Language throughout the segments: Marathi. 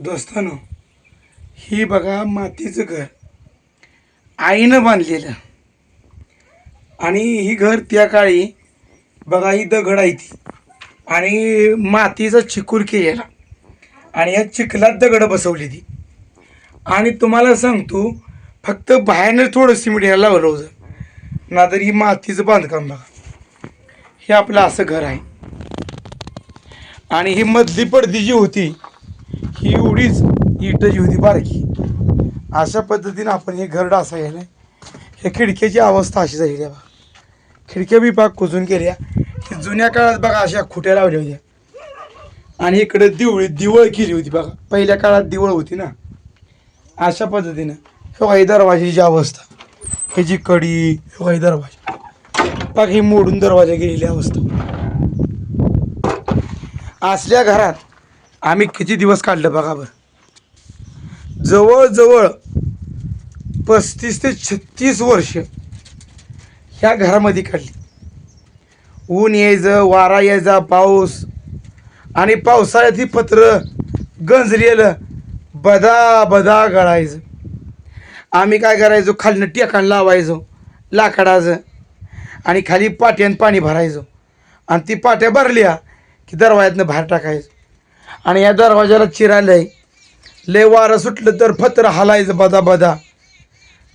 दोस्तानो ही बघा मातीचं घर. आईनं बांधलेलं. आणि ही घर त्या काळी बघा ही दगड आहे ती. आणि मातीचा चिकूर केलेला. आणि या चिखलात दगड बसवली ती. आणि तुम्हाला सांगतो फक्त बाहेरनं थोडं सिमेंट लावलं होतं. ना तर ही मातीचं बांधकाम बघा. हे आपलं असं घर आहे. आणि ही मधली पडदी जी होती ही एवढीच इटची होती बारकी. अशा पद्धतीनं आपण हे घर डासायला हे खिडक्याची अवस्था अशी झालेली आहे बघा. खिडक्या बी पाक कुजून केल्या. जुन्या काळात बघा अशा खुट्या लावल्या होत्या. आणि इकडे दिवळी दिवळ केली होती बघा. पहिल्या काळात दिवळ होती ना. अशा पद्धतीनं. हे बघा ही दरवाजाची अवस्था. ह्याची कडी हे दरवाजा. बघा ही मोडून दरवाजा गेलेली अवस्था. असल्या घरात आम्ही किती दिवस काढलं बघा बरं. जवळजवळ पस्तीस ते छत्तीस वर्ष ह्या घरामध्ये काढली. ऊन यायचं वारा यायचा पाऊस. आणि पावसाळ्यात ही पत्र गंजलेलं बदा बदा गळायचं. आम्ही काय करायचो? खालनं टेकण लावायचो लाकडाचं. आणि खाली पाट्यानं पाणी भरायचो. आणि ती पाट्या भरल्या की दरवाज्यातनं बाहेर टाकायचं. आणि या दरवाजाला चिरालंय. लय वारं सुटलं तर फत्र हालायचं बदा बदा.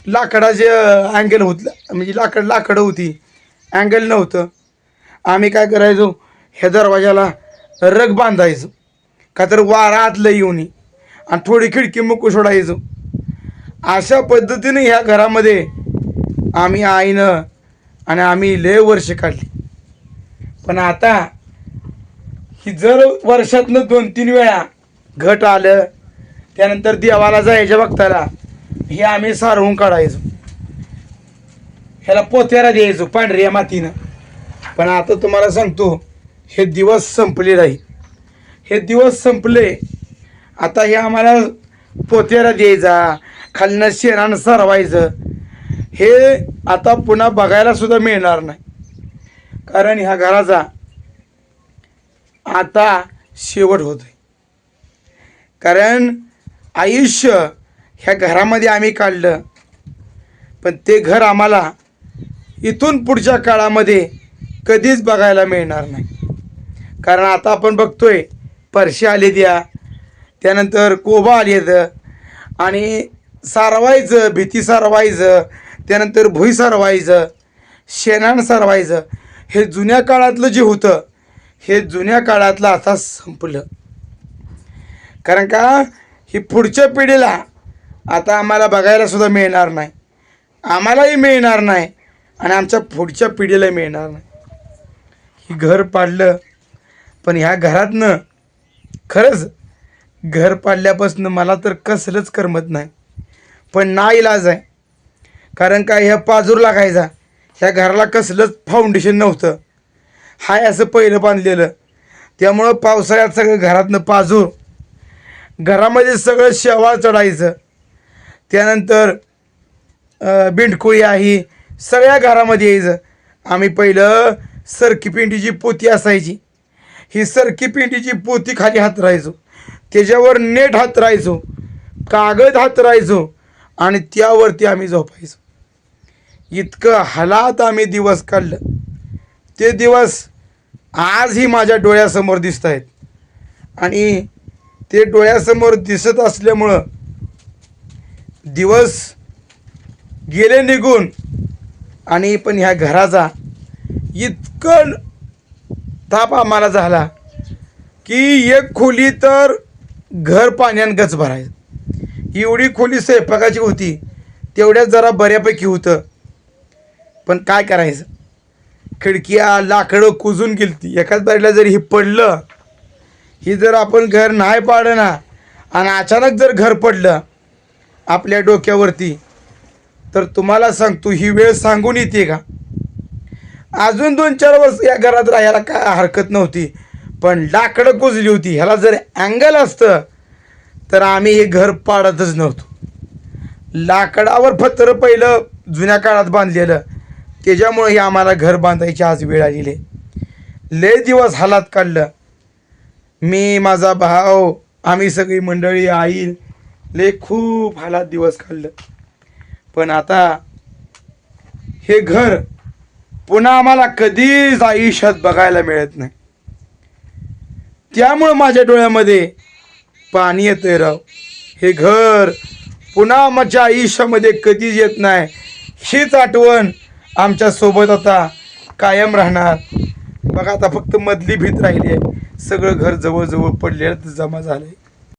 लाकडाचे अँगल होतं म्हणजे लाकड लाकडं होती. अँगल नव्हतं. आम्ही काय करायचो? ह्या दरवाजाला रग बांधायचो. का तर वारा आतलं येऊन नये आणि थोडी खिडकी मुकू सोडायचो. अशा पद्धतीने ह्या घरामध्ये आम्ही आईनं आणि आम्ही लय वर्ष काढली. पण आता की जर वर्षातनं दोन तीन वेळा घट आलं त्यानंतर देवाला जायच्या भक्ताला हे आम्ही सारवून काढायचो. ह्याला पोत्याला द्यायचो पांढऱ्या मातीनं. पण आता तुम्हाला सांगतो हे दिवस संपले नाही. हे दिवस संपले आता हे आम्हाला पोत्याला द्यायचा खालनं शेणानं सरवायचं. हे आता पुन्हा बघायला सुद्धा मिळणार नाही. कारण ह्या घराचा आता शेवट होतो आहे कारण आयुष्य ह्या घरामध्ये आम्ही काढलं पण ते घर आम्हाला इथून पुढच्या काळामध्ये कधीच बघायला मिळणार नाही. कारण आता आपण बघतोय परशी आले द्या त्यानंतर कोबा आले आणि सारवायचं भीती सारवायचं त्यानंतर भुई सारवायचं शेणानं सारवायचं हे जुन्या काळातलं जे होतं हे जुन्या काळातलं आता संपलं. कारण का? ही पुढच्या पिढीला आता आम्हाला बघायला सुद्धा मिळणार नाही. आम्हालाही मिळणार नाही आणि आमच्या पुढच्या पिढीला मिळणार नाही. ही घर पाडलं पण ह्या घरातनं खरंच घर पाडल्यापासून मला तर कसलंच करमत नाही. पण ना इलाज आहे. कारण काय ह्या पाजूर लागायचा ह्या घराला कसलंच फाउंडेशन नव्हतं. हाय असं पहिलं बांधलेलं. त्यामुळं पावसाळ्यात सगळं घरातनं पाजूर घरामध्ये सगळं शेवाळ चढायचं. त्यानंतर बिंडकुळी आहे सगळ्या घरामध्ये यायचं. आम्ही पहिलं सरकी पिंडीची पोती असायची. ही सरकी पिंडीची पोती खाली हातरायचो. त्याच्यावर नेट हातरायचो. कागद हातरायचो. आणि त्यावरती आम्ही झोपायचो. इतकं हालात आम्ही दिवस काढलं. ते दिवस आजही माझ्या डोळ्यासमोर दिसत आहेत आणि ते डोळ्यासमोर दिसत असल्यामुळं दिवस गेले निघून आणि पण ह्या घराचा इतकं ताप आम्हाला झाला की एक खोली तर घर पाण्यानं गच भरायचं. एवढी खोली स्वयंपाकाची होती तेवढ्याच जरा बऱ्यापैकी होतं. पण काय करायचं? खिडक्या लाकडं कुजून गेलती. एकाच बारीला जर हे पडलं ही जर आपण घर नाही पाडलं ना आणि अचानक जर घर पडलं आपल्या डोक्यावरती तर तुम्हाला सांगतो ही वेळ सांगून येते का? अजून दोन चार वर्ष या घरात राहायला काय हरकत नव्हती. पण लाकडं कुजली होती. ह्याला जर अँगल असतं तर आम्ही हे घर पाडतच नव्हतो. लाकडावर फत्र पहिलं जुन्या काळात बांधलेलं. त्याच्यामुळे हे आम्हाला घर बांधायची आज वेळ आलेली आहे. लय दिवस हालात काढलं. मी माझा भाव आम्ही सगळी मंडळी आई लय खूप हालात दिवस काढलं. पण आता हे घर पुन्हा आम्हाला कधीच आयुष्यात बघायला मिळत नाही. त्यामुळं माझ्या डोळ्यामध्ये पाणी येतंय राव. हे घर पुन्हा माझ्या आयुष्यामध्ये कधीच येत नाही. हीच आठवण आमच्यासोबत आता कायम राहणार. बघा आता फक्त मधली भीत राहिली आहे. सगळं घर जवळजवळ पडलेलं जमा झालं आहे